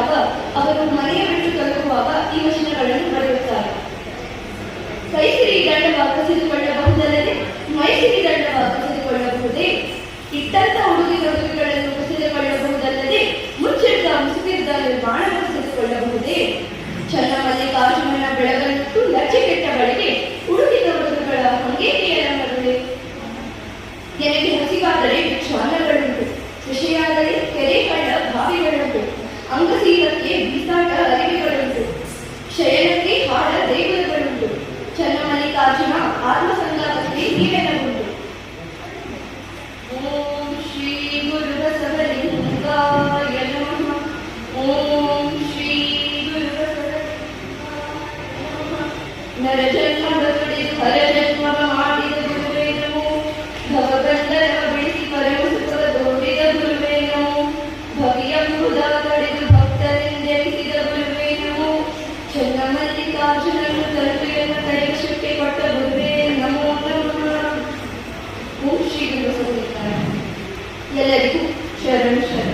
ಬಂದಾಗ ಅವರು ಮನೆಯ ಬಿಟ್ಟು ತಲುಪುವಾಗ ಈ ವಚನಗಳನ್ನು ಬರೆಯುತ್ತಾರೆ ಕೈಸಿರಿ ದಂಡವಾಗ ಕಸಿದುಕೊಳ್ಳಬಹುದಲ್ಲದೆ ಮೈಸಿರಿ ದಂಡವಾಗ ಕಸಿದುಕೊಳ್ಳಬಹುದೇ ಇಟ್ಟಂತ ಹುಡುಗಿ ತೊಡುಗೆಗಳನ್ನು ಕಸಿದುಕೊಳ್ಳಬಹುದಲ್ಲದೆ ಮುಚ್ಚಿದ್ದ ಮುಸುಕಿದ್ದ ನಿರ್ಮಾಣ ಕಸಿದುಕೊಳ್ಳಬಹುದೇ ಚನ್ನಮಲ್ಲಿಕಾರ್ಜುನನ ಲಚ್ಚೆ ಕೆಟ್ಟ ಬಳಿಗೆ ಉಡುಗೆ ತೊಡುಗೆಗಳ ಹಂಗೇರಿಯರ ನಡುವೆ ನನಗೆ ಹಸಿವಾದರೆ ಕ್ಷಾಲಗಳುಂಟು ವಿಷಯಾದ ಸಂಗೀತಕ್ಕೆ ಬೀಸಾಟ ಅರಿವುಗಳುಂಟು ಶಯನಕ್ಕೆ ಹಾಡ ದೇವರುಗಳುಂಟು ಚನ್ನಮಲ್ಲಿಕಾರ್ಜುನ ಆತ್ಮಸಂಗಾಪಕ್ಕೆ ನೀವೆನಗುಂಟು ಓಂ ಶ್ರೀ ಗುರು ಬಸವಲಿಂಗಾಯ ನಮಃ ಓಂ ಶ್ರೀ ಗುರು ಬಸವಲಿಂಗಾಯ ನಮಃ ನರಜನ್ಮ ಎಲ್ಲರಿಗೂ ಶರಣು ಶರಣ.